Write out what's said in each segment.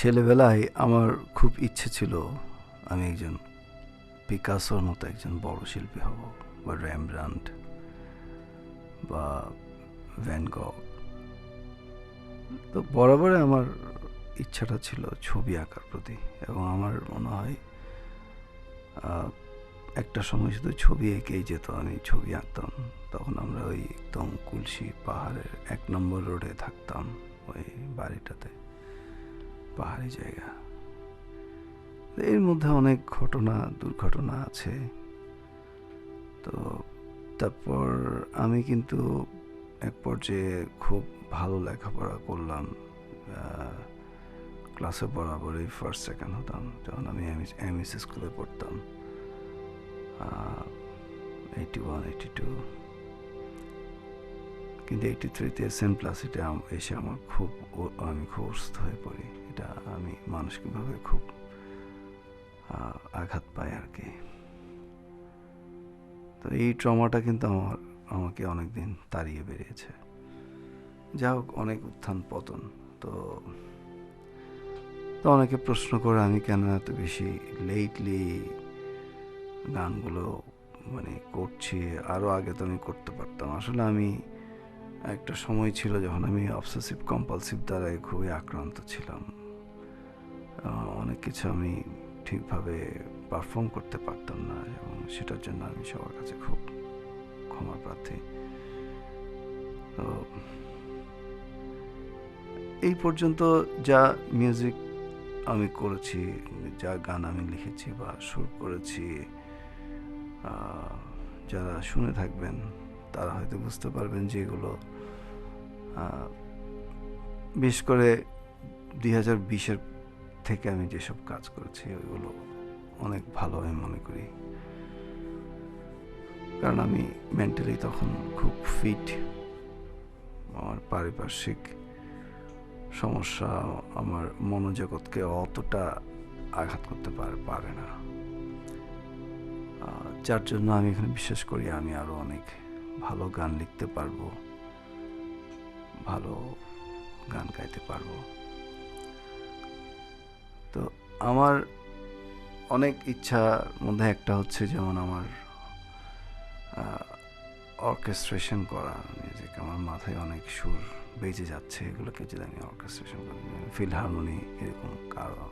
ছেলেবেলায় আমার খুব ইচ্ছে ছিল আমি একজন পিকাসোর মতো একজন বড় শিল্পী হব বা র্যামব্রান্ড বা ভ্যানগ তো বরাবরে আমার ইচ্ছাটা ছিল ছবি আঁকার প্রতি এবং আমার মনে হয় একটা সময় শুধু ছবি এঁকেই যেত, আমি ছবি আঁকতাম। তখন আমরা ওই একদম কুলসি পাহাড়ের এক নম্বর রোডে থাকতাম ওই বাড়িটাতে। পাহাড়ি জায়গা। এর মধ্যে অনেক ঘটনা, দুর্ঘটনা আছে। তো তারপর আমি কিন্তু এক পর্যায়ে খুব ভালো লেখাপড়া করলাম। ক্লাসে বরাবরই ফার্স্ট সেকেন্ড হতাম, যখন আমি এম এস স্কুলে পড়তাম। এইটি ওয়ান এইটি টু কিন্তু এইটি থ্রিতে সেম প্লাস এটা এসে আমার খুব আমি খুব অসুস্থ হয়ে পড়ি। এটা আমি মানসিকভাবে খুব আঘাত পাই আর কি। তো এই ট্রমাটা কিন্তু আমার, আমাকে অনেক দিন তাড়িয়ে বেরিয়েছে। যা হোক, অনেক উত্থান পতন। তো তো অনেকে প্রশ্ন করে আমি কেন এত বেশি লেটলি গানগুলো মানে করছি? আরও আগে তো আমি করতে পারতাম। আসলে আমি একটা সময় ছিল যখন আমি অবসেসিভ কম্পালসিভ দ্বারাই খুবই আক্রান্ত ছিলাম। অনেক কিছু আমি ঠিকভাবে পারফর্ম করতে পারতাম না এবং সেটার জন্য আমি সবার কাছে খুব ক্ষমা প্রার্থী। তো এই পর্যন্ত যা মিউজিক আমি করেছি, যা গান আমি লিখেছি বা সুর করেছি যারা শুনে থাকবেন, তারা হয়তো বুঝতে পারবেন যে এগুলো বিশেষ করে দুই হাজার বিশের থেকে আমি যেসব কাজ করেছি, ওইগুলো অনেক ভালো আমি মনে করি। কারণ আমি মেন্টালি তখন খুব ফিট আমার পারিপার্শ্বিক সমস্যা আমার মনোজগৎকে অতটা আঘাত করতে পারে না। যার জন্য আমি এখানে বিশ্বাস করি আমি আরও অনেক ভালো গান লিখতে পারব, ভালো গান গাইতে পারব। তো আমার অনেক ইচ্ছার মধ্যে একটা হচ্ছে যেমন আমার অর্কেস্ট্রেশন করা মিউজিক আমার মাথায় অনেক সুর বেজে যাচ্ছে, এগুলোকে যদি আমি অর্কেস্ট্রেশন করি ফিল হারমোনি এরকম কারও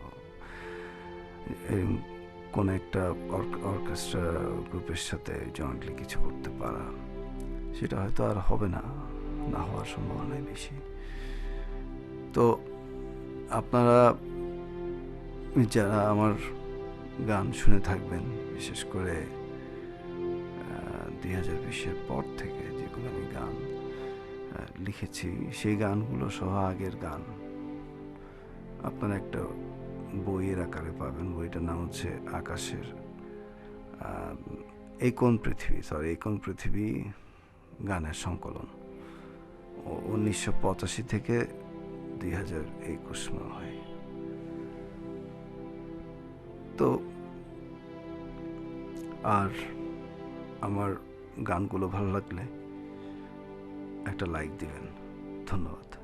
কোনো একটা অর্কেস্ট্রা গ্রুপের সাথে জয়েন্টলি কিছু করতে পারা, সেটা হয়তো আর হবে না না হওয়ার সম্ভাবনাই বেশি। তো আপনারা যারা আমার গান শুনে থাকবেন, বিশেষ করে দুই হাজার বিশের পর থেকে যেগুলো আমি গান লিখেছি, সেই গানগুলো সহ আগের গান আপনারা একটা বইয়ের আকারে পাবেন। বইটার নাম হচ্ছে আকাশের এই কোন পৃথিবী সরি এই কোন পৃথিবী গানের সংকলন। উনিশশো পঁচাশি থেকে দুই হাজার একুশ হয়। তো আর আমার গানগুলো ভালো লাগলে একটা লাইক দিবেন। ধন্যবাদ।